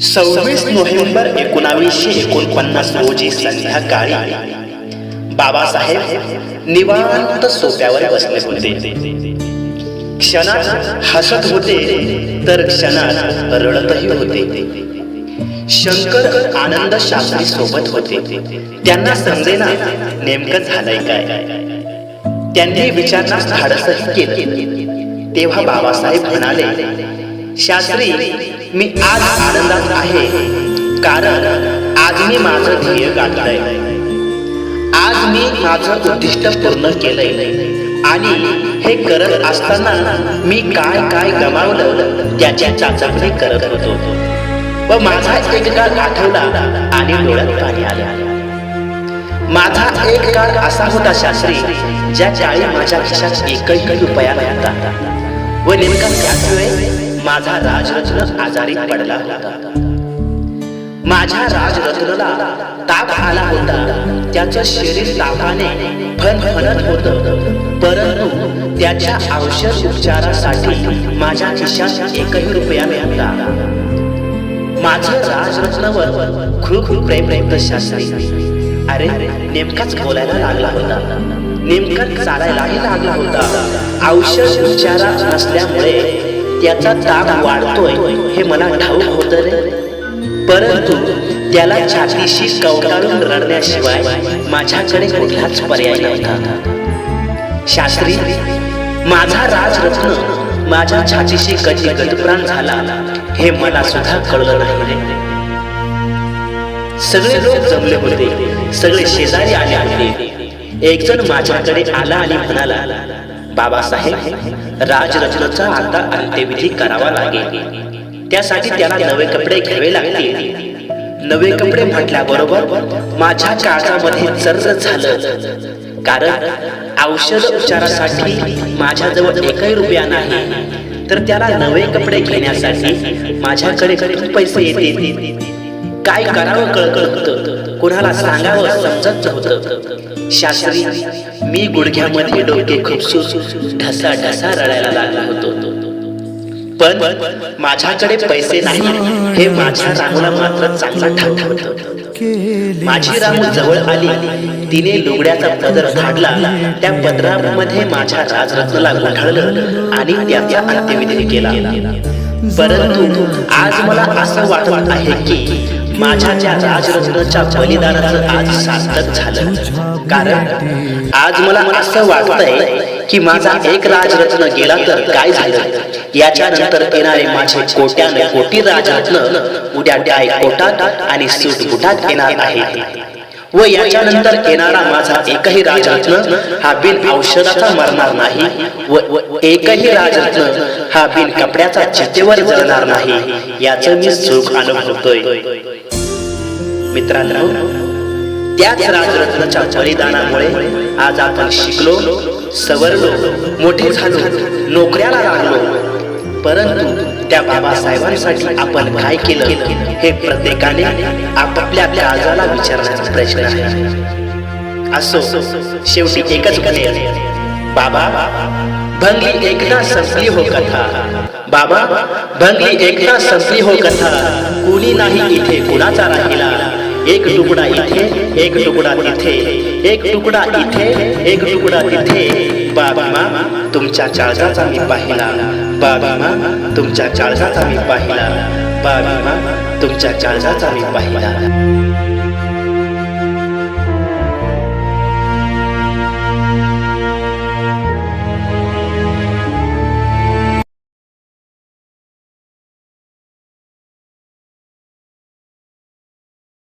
सव्वीस नोव्हेंबर एकोणावीसशे एकोणपन्नास रोजी संध्याकाळी बाबासाहेब निवांत सोप्यावर बसले होते. क्षणात हसत होते तर क्षणात रडतही होते. शंकर आनंद शास्त्री सोबत होते. त्यांना समजेना नेमकं झालंय काय. त्यांनी विचारण्यास धाडसही केलं. तेव्हा बाबासाहेब म्हणाले शास्त्री मी आज आनंदात आहे. कारण आज मी माझं ध्येय गाठलंय. आज मी माझं उद्दिष्ट पूर्ण केलंय. आणि हे करत असताना मी काय काय गमावलं त्याची चाचपणी करत होतो. व माझा एक काळ आठवला आणि डोळ्यात पाणी आले. माझा एक काळ असा होता शास्त्री ज्या चाळी माझ्या खिशात एकही रुपया नव्हता. व नेमका त्याच वेळी माझा राजरत्न आजारी पडला होता. माझ्या राजरत्नला ताप आला होता. त्याचं शरीर तापाने फनफनत होत. परंतु त्याच्या औषध उपचारासाठी माझ्या खिशात एकही रुपया मिळाला राजरत्नावर खूप खूप प्रेम होतं शास्त्री अरे नेमकाच बोलायला लागला होता. नेमकाच चालायलाही लागला होता. औषध उपचारा नसल्यामुळे त्याचा ताप वाढतोय हे मला ठाऊक होत रे. परंतु त्याला छातीशी कवटाळून रडण्याशिवाय माझ्याकडे कुठलाच पर्याय नव्हता. शास्त्री माझा राजरत्न माझ्या छातीशी कधी गतप्राण झाला. हे मला सुद्धा कळलं नाही. सगळे लोक जमले होते. सगळे शेजारी आले होते. एक जण माझ्याकडे आला आणि म्हणाला बाबासाहेब राजरचनाचा आता अंत्यविधी करावा लागेल. त्यासाठी त्याला नवे कपडे घ्यावे लागतील. नवे कपडे म्हटल्याबरोबर माझ्या काळामध्ये चर्च झालं. कारण औषध उपचारासाठी माझ्याजवळ एकही रुपया नाही. तर त्याला नवे कपडे घेण्यासाठी माझ्याकडे किती पैसे येतील. काय करावं कळकळ होतं कोणाला सांगावं समजत नव्हतं. शास्त्री मी गुडघ्यामध्ये डोके खुपसून ढसा ढसा रडायला लागला होतो. पण माझ्याकडे पैसे नाही हे माझ्या रामूला मात्र चांगला ठाऊक माझी रामू जवळ आली. तिने लुगड्याचा पदर काढला. त्या पदरामध्ये माझ्या राजरत्नला गुंडाळलं आणि त्याचा अंत्यविधी केला. परंतु आज मला असं वाटत आहे की माझ्या राजरत्नाच्या बलिदानाचं आज सार्थक झालं. कारण आज मला असं वाटतंय की माझा एक राजरत्न गेला तर काय झालं? याच्यानंतर येणारे माझे कोट्याने कोटी राजरत्न उद्या डाय कोटात आणि सूट बुटात येणार आहे. व याच्यानंतर येणारा माझा एकही राजरत्न हा बिन औषधाचा मरणार नाही व व एकही राजरत्न हा बिन कपड्याचा चितेवर जळणार नाही याच मी सुख अनुभवतोय. मित्रांनो त्याच राजरत्नाच्या बलिदानामुळे आज आपण शिकलो सवरलो मोठे झालो नोकऱ्याला लागलो. परंतु त्या बाबासाहेबांसाठी आपण काय केलं हे प्रत्येकाने आपापल्या काळजाला विचारण्याचा प्रश्न आहे. असो शेवटी एकच म्हणेल बाबा भंगली एकदा संपली हो कथा. बाबा भंगली एकदा संपली हो कथा. कुणी नाही इथे कुणाचा राहिला? एक तुकडा इथे एक तुकडा तिथे. एक तुकडा इथे एक तुकडा तिथे. बाबा तुमच्या चाळजाचा मी पाहिला. बाबा तुमच्या चाळजाचा मी पाहिला. बाबा तुमच्या चाळजाचा मी पाहिला.